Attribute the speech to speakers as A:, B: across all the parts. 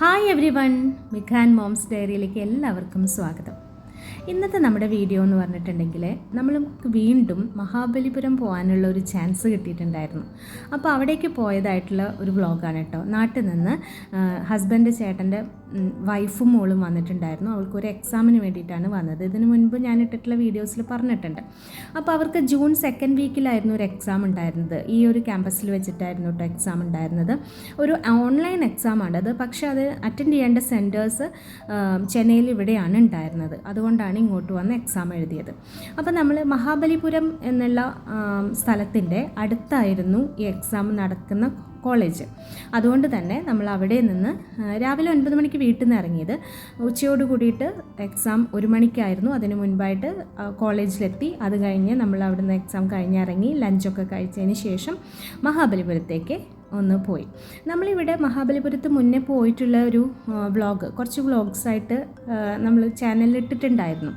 A: Hi every one Mikhan moms ഡയറിയിലേക്ക് എല്ലാവർക്കും സ്വാഗതം. ഇന്നത്തെ നമ്മുടെ വീഡിയോ എന്ന് പറഞ്ഞിട്ടുണ്ടെങ്കിൽ നമ്മൾ വീണ്ടും മഹാബലിപുരം പോകാനുള്ള ഒരു ചാൻസ് കിട്ടിയിട്ടുണ്ടായിരുന്നു. അപ്പോൾ അവിടേക്ക് പോയതായിട്ടുള്ള ഒരു വ്ളോഗാണ് കേട്ടോ. നാട്ടിൽ നിന്ന് ഹസ്ബൻഡ് ചേട്ടന്റെ വൈഫും മോളും വന്നിട്ടുണ്ടായിരുന്നു. അവൾക്ക് ഒരു എക്സാമിന് വേണ്ടിയിട്ടാണ് വന്നത്. ഇതിനു മുൻപ് ഞാൻ ഇട്ടിട്ടുള്ള വീഡിയോസിൽ പറഞ്ഞിട്ടുണ്ട്. അപ്പോൾ അവർക്ക് ജൂൺ സെക്കൻഡ് വീക്കിലായിരുന്നു ഒരു എക്സാം ഉണ്ടായിരുന്നത്. ഈ ഒരു ക്യാമ്പസിൽ വെച്ചിട്ടായിരുന്നു കേട്ടോ എക്സാം ഉണ്ടായിരുന്നത്. ഒരു ഓൺലൈൻ എക്സാമാണ് അത്. പക്ഷേ അത് അറ്റൻഡ് ചെയ്യേണ്ട സെന്റേഴ്സ് ചെന്നൈയിൽ ഇവിടെയാണ് ഉണ്ടായിരുന്നത്. അതുകൊണ്ടാണ് ഇങ്ങോട്ട് വന്ന് എക്സാം എഴുതിയത്. അപ്പോൾ നമ്മൾ മഹാബലിപുരം എന്നുള്ള സ്ഥലത്തിന്റെ അടുത്തായിരുന്നു ഈ എക്സാം നടക്കുന്ന കോളേജ്. അതുകൊണ്ട് തന്നെ നമ്മൾ അവിടെ നിന്ന് രാവിലെ ഒൻപത് മണിക്ക് വീട്ടിൽ നിന്ന് ഇറങ്ങിയത്. ഉച്ചയോട് കൂടിയിട്ട് എക്സാം ഒരു മണിക്കായിരുന്നു. അതിന് മുൻപായിട്ട് കോളേജിലെത്തി. അത് കഴിഞ്ഞ് നമ്മൾ അവിടെ നിന്ന് എക്സാം കഴിഞ്ഞിറങ്ങി ലഞ്ചൊക്കെ കഴിച്ചതിന് ശേഷം മഹാബലിപുരത്തേക്ക് ഒന്ന് പോയി. നമ്മളിവിടെ മഹാബലിപുരത്ത് മുന്നേ പോയിട്ടുള്ള ഒരു വ്ളോഗ് കുറച്ച് വ്ളോഗ്സായിട്ട് നമ്മൾ ചാനലിൽ ഇട്ടിട്ടുണ്ടായിരുന്നു.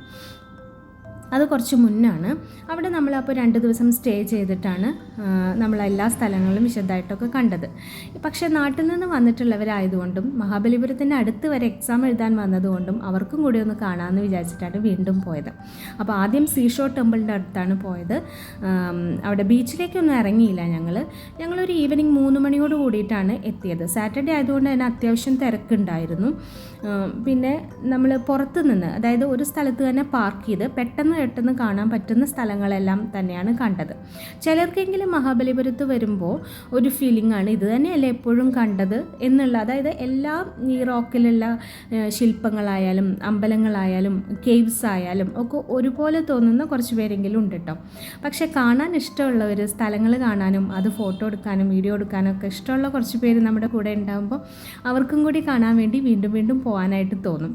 A: അത് കുറച്ച് മുന്നാണ്. അവിടെ നമ്മൾ അപ്പോൾ രണ്ട് ദിവസം സ്റ്റേ ചെയ്തിട്ടാണ് നമ്മൾ എല്ലാ സ്ഥലങ്ങളും വിശദമായിട്ടൊക്കെ കണ്ടത്. പക്ഷേ നാട്ടിൽ നിന്ന് വന്നിട്ടുള്ളവരായതുകൊണ്ടും മഹാബലിപുരത്തിന്റെ അടുത്ത് വരെ എക്സാം എഴുതാൻ വന്നതുകൊണ്ടും അവർക്കും കൂടി ഒന്ന് കാണാമെന്ന് വിചാരിച്ചിട്ടാണ് വീണ്ടും പോയത്. അപ്പോൾ ആദ്യം സീഷോ ടെമ്പിളിന്റെ അടുത്താണ് പോയത്. അവിടെ ബീച്ചിലേക്കൊന്നും ഇറങ്ങിയില്ല ഞങ്ങൾ ഞങ്ങളൊരു ഈവനിങ് മൂന്ന് മണിയോട് കൂടിയിട്ടാണ് എത്തിയത്. സാറ്റർഡേ ആയതുകൊണ്ട് തന്നെ അത്യാവശ്യം തിരക്കുണ്ടായിരുന്നു. പിന്നെ നമ്മൾ പുറത്തുനിന്ന് അതായത് ഒരു സ്ഥലത്ത് തന്നെ പാർക്ക് ചെയ്ത് പെട്ടെന്ന് പെട്ടെന്ന് കാണാൻ പറ്റുന്ന സ്ഥലങ്ങളെല്ലാം തന്നെയാണ് കണ്ടത്. ചിലർക്കെങ്കിലും മഹാബലിപുരത്ത് വരുമ്പോൾ ഒരു ഫീലിംഗ് ആണ് ഇത് തന്നെയല്ലേ എപ്പോഴും കണ്ടത്? എന്നുള്ള അതായത് എല്ലാ ഈ റോക്കിലുള്ള ശില്പങ്ങളായാലും അമ്പലങ്ങളായാലും കേവ്സ് ആയാലും ഒക്കെ ഒരുപോലെ തോന്നുന്ന കുറച്ച് പേരെങ്കിലും ഉണ്ട് കേട്ടോ പക്ഷേ കാണാൻ ഇഷ്ടമുള്ളവർ സ്ഥലങ്ങൾ കാണാനും അത് ഫോട്ടോ എടുക്കാനും വീഡിയോ എടുക്കാനും ഒക്കെ ഇഷ്ടമുള്ള കുറച്ച് പേര് നമ്മുടെ കൂടെ ഉണ്ടാകുമ്പോൾ അവർക്കും കൂടി കാണാൻ വേണ്ടി വീണ്ടും വീണ്ടും പോകാനായിട്ട് തോന്നും.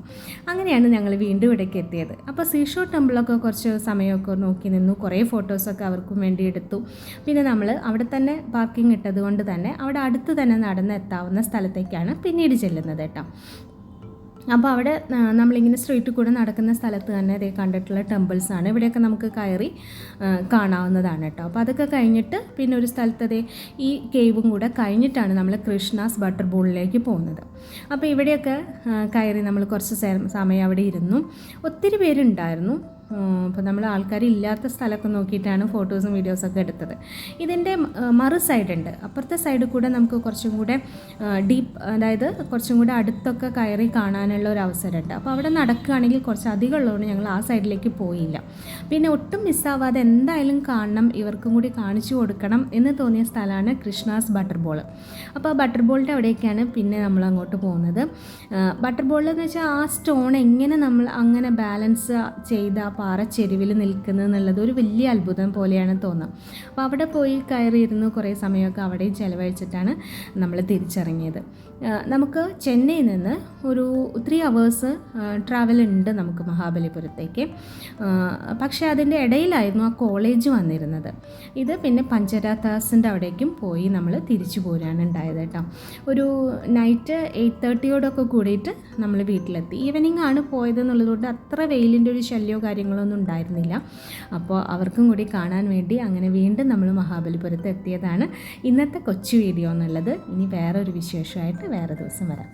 A: അങ്ങനെയാണ് ഞങ്ങൾ വീണ്ടും ഇവിടേക്ക് എത്തിയത്. അപ്പോൾ സീഷോ ടെമ്പിളൊക്കെ കുറച്ച് സമയമൊക്കെ നോക്കി നിന്നു. കുറേ ഫോട്ടോസൊക്കെ അവർക്കും വേണ്ടി എടുത്തു. പിന്നെ നമ്മൾ അവിടെ തന്നെ പാർക്കിംഗ് ഇട്ടത് കൊണ്ട് തന്നെ അവിടെ അടുത്ത് തന്നെ നടന്ന് എത്താവുന്ന സ്ഥലത്തേക്കാണ് പിന്നീട് ചെല്ലുന്നത് കേട്ടോ. അപ്പോൾ അവിടെ നമ്മളിങ്ങനെ സ്ട്രീറ്റിൽ കൂടെ നടക്കുന്ന സ്ഥലത്ത് തന്നെ ഇതേ കണ്ടിട്ടുള്ള ടെമ്പിൾസ് ആണ്. ഇവിടെയൊക്കെ നമുക്ക് കയറി കാണാവുന്നതാണ് കേട്ടോ. അപ്പോൾ അതൊക്കെ കഴിഞ്ഞിട്ട് പിന്നെ ഒരു സ്ഥലത്ത് അതേ ഈ കേവും കൂടെ കഴിഞ്ഞിട്ടാണ് നമ്മൾ കൃഷ്ണാസ് ബട്ടർ ബോളിലേക്ക് പോകുന്നത്. അപ്പോൾ ഇവിടെയൊക്കെ കയറി നമ്മൾ കുറച്ച് സമയം അവിടെ ഇരുന്നു. ഒത്തിരി പേരുണ്ടായിരുന്നു. അപ്പോൾ നമ്മൾ ആൾക്കാർ ഇല്ലാത്ത സ്ഥലമൊക്കെ നോക്കിയിട്ടാണ് ഫോട്ടോസും വീഡിയോസൊക്കെ എടുത്തത്. ഇതിന്റെ മറു സൈഡുണ്ട് അപ്പുറത്തെ സൈഡിൽ കൂടെ നമുക്ക് കുറച്ചും കൂടെ ഡീപ്പ് അതായത് കുറച്ചും കൂടെ അടുത്തൊക്കെ കയറി കാണാനുള്ള ഒരു അവസരമുണ്ട്. അപ്പോൾ അവിടെ നടക്കുകയാണെങ്കിൽ കുറച്ച് അധികം ഉള്ളതുകൊണ്ട് ഞങ്ങൾ ആ സൈഡിലേക്ക് പോയില്ല. പിന്നെ ഒട്ടും മിസ്സാവാതെ എന്തായാലും കാണണം ഇവർക്കും കൂടി കാണിച്ചു കൊടുക്കണം എന്ന് തോന്നിയ സ്ഥലമാണ് കൃഷ്ണാസ് ബട്ടർ ബോൾ അപ്പോൾ ആ ബട്ടർ ബോളിന്റെ അവിടേക്കാണ് പിന്നെ നമ്മൾ അങ്ങോട്ട് പോകുന്നത്. ബട്ടർ എന്ന് വെച്ചാൽ ആ സ്റ്റോൺ എങ്ങനെ നമ്മൾ അങ്ങനെ ബാലൻസ് ചെയ്ത് പാറച്ചെരുവിൽ നിൽക്കുന്നത് എന്നുള്ളത് ഒരു വലിയ അത്ഭുതം പോലെയാണ് തോന്നുക അപ്പോൾ അവിടെ പോയി കയറിയിരുന്ന് കുറേ സമയമൊക്കെ അവിടെ ചിലവഴിച്ചിട്ടാണ് നമ്മൾ തിരിച്ചിറങ്ങിയത്. നമുക്ക് ചെന്നൈയിൽ നിന്ന് ഒരു ത്രീ അവേഴ്സ് ട്രാവൽ ഉണ്ട് നമുക്ക് മഹാബലിപുരത്തേക്ക്. പക്ഷേ അതിന്റെ ഇടയിലായിരുന്നു ആ കോളേജ് വന്നിരുന്നത്. ഇത് പിന്നെ പഞ്ചരാത്താസിന്റെ അവിടേക്കും പോയി നമ്മൾ തിരിച്ചു പോരാണ് ഉണ്ടായത് കേട്ടോ. ഒരു നൈറ്റ് എയ്റ്റ് തേർട്ടിയോടൊക്കെ കൂടിയിട്ട് നമ്മൾ വീട്ടിലെത്തി. ഈവനിങ് ആണ് പോയതെന്നുള്ളതുകൊണ്ട് അത്ര വെയിലിന്റെ ഒരു ശല്യമോ കാര്യങ്ങളൊന്നും ഉണ്ടായിരുന്നില്ല. അപ്പോൾ അവർക്കും കൂടി കാണാൻ വേണ്ടി അങ്ങനെ വീണ്ടും നമ്മൾ മഹാബലിപുരത്ത് എത്തിയതാണ് ഇന്നത്തെ കൊച്ചു വീഡിയോ എന്നുള്ളത്. ഇനി വേറൊരു വിശേഷമായിട്ട് വേറെ ദിവസം വരാം.